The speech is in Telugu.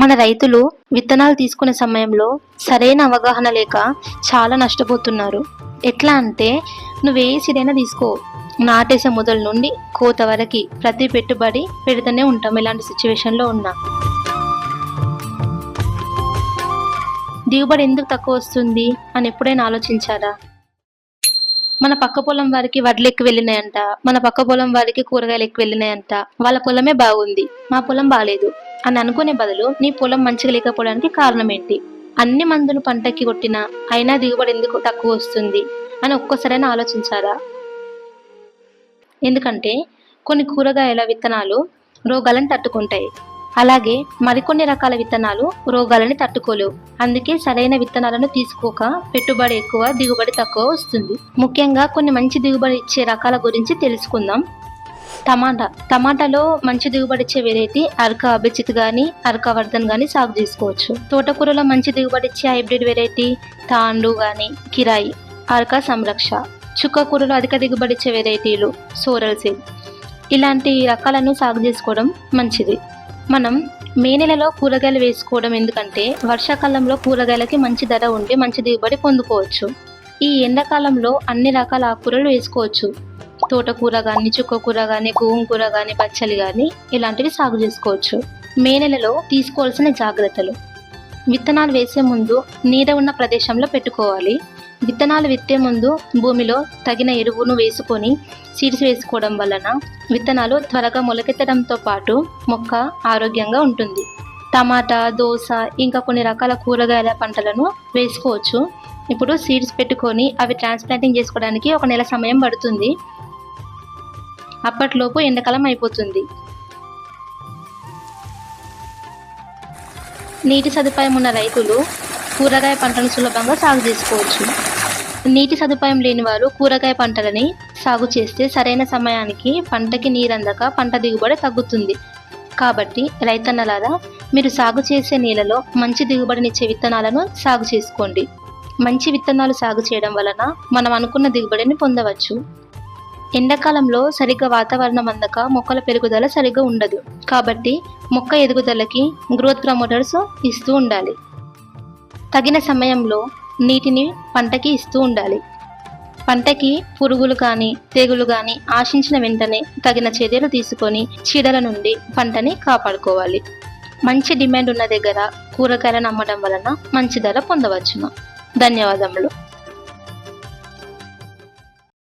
మన రైతులు విత్తనాలు తీసుకునే సమయంలో సరైన అవగాహన లేక చాలా నష్టపోతున్నారు. ఎట్లా అంటే నువ్వు ఏ సీడైనా తీసుకో. నాటేసే మొదల నుండి కోత వరకు ప్రతి పెట్టుబడి పెడుతూనే ఉంటాం ఇలాంటి సిచ్యువేషన్లో ఉన్నా. దిగుబడి ఎందుకు తక్కువ వస్తుంది అని ఎప్పుడైనా ఆలోచించారా? మన పక్క పొలం వారికి వడ్లు ఎక్కువ వెళ్ళినాయంట మన పక్క పొలం వారికి కూరగాయలు ఎక్కువ వెళ్ళినాయంట వాళ్ళ పొలమే బాగుంది మా పొలం బాగాలేదు అని అనుకునే బదులు నీ పొలం మంచిగా లేకపోవడానికి కారణం ఏంటి అన్ని మందులు పంటకి కొట్టినా అయినా దిగుబడి ఎందుకు తక్కువ వస్తుంది? అని ఒక్కసారైనా ఆలోచించారా? ఎందుకంటే కొన్ని కూరగాయల విత్తనాలు రోగాలను తట్టుకుంటాయి. అలాగే మరికొన్ని రకాల విత్తనాలు రోగాలని తట్టుకోలేవు. అందుకే సరైన విత్తనాలను తీసుకోక పెట్టుబడి ఎక్కువ దిగుబడి తక్కువ వస్తుంది. ముఖ్యంగా కొన్ని మంచి దిగుబడి ఇచ్చే రకాల గురించి తెలుసుకుందాం. టమాటా. టమాటాలో మంచి దిగుబడి ఇచ్చే వెరైటీ అరక అభిజిత్ కానీ అరక వర్ధన్ కానీ సాగు చేసుకోవచ్చు. తోటకూరలో మంచి దిగుబడి ఇచ్చే హైబ్రిడ్ వెరైటీ తాండు కానీ కిరాయి అరక సంరక్ష. చుక్కకూరలో అధిక దిగుబడి ఇచ్చే వెరైటీలు సోరల్ సీడ్. ఇలాంటి రకాలను సాగు చేసుకోవడం మంచిది. మనం మే నెలలో కూరగాయలు వేసుకోవడం ఎందుకంటే వర్షాకాలంలో కూరగాయలకి మంచి ధర ఉండి మంచి దిగుబడి పొందుకోవచ్చు. ఈ ఎండాకాలంలో అన్ని రకాల ఆకుకూరలు వేసుకోవచ్చు. తోటకూర కానీ చుక్కకూర కానీ గోంగూర కానీ పచ్చలి కానీ ఇలాంటివి సాగు చేసుకోవచ్చు. మే నెలలో తీసుకోవాల్సిన జాగ్రత్తలు. విత్తనాలు వేసే ముందు నీడ ఉన్న ప్రదేశంలో పెట్టుకోవాలి. విత్తనాలు విత్తే ముందు భూమిలో తగిన ఎరువును వేసుకొని సీడ్స్ వేసుకోవడం వలన విత్తనాలు త్వరగా మొలకెత్తడంతో పాటు మొక్క ఆరోగ్యంగా ఉంటుంది. టమాటా దోస ఇంకా కొన్ని రకాల కూరగాయల పంటలను వేసుకోవచ్చు. ఇప్పుడు సీడ్స్ పెట్టుకొని అవి ట్రాన్స్ప్లాంటింగ్ చేసుకోవడానికి ఒక నెల సమయం పడుతుంది. అప్పట్లోపు ఎండాకాలం అయిపోతుంది. నీటి సదుపాయం ఉన్న రైతులు కూరగాయ పంటను సులభంగా సాగు చేసుకోవచ్చు. నీటి సదుపాయం లేని వారు కూరగాయ పంటలని సాగు చేస్తే సరైన సమయానికి పంటకి నీరందక పంట దిగుబడి తగ్గుతుంది. కాబట్టి రైతన్నలారా మీరు సాగు చేసే నేలలో మంచి దిగుబడినిచ్చే విత్తనాలను సాగు చేసుకోండి. మంచి విత్తనాలు సాగు చేయడం వలన మనం అనుకున్న దిగుబడిని పొందవచ్చు. ఎండాకాలంలో సరిగ్గా వాతావరణం అందక మొక్కల పెరుగుదల సరిగ్గా ఉండదు. కాబట్టి మొక్క ఎదుగుదలకి గ్రోత్ ప్రమోటర్స్ ఇస్తూ ఉండాలి. తగిన సమయంలో నీటిని పంటకి ఇస్తూ ఉండాలి. పంటకి పురుగులు కానీ తెగులు కానీ ఆశించిన వెంటనే తగిన చర్యలు తీసుకొని చీడల నుండి పంటని కాపాడుకోవాలి. మంచి డిమాండ్ ఉన్న దగ్గర కూరగాయలను అమ్మడం వలన మంచి ధర పొందవచ్చును. ధన్యవాదములు.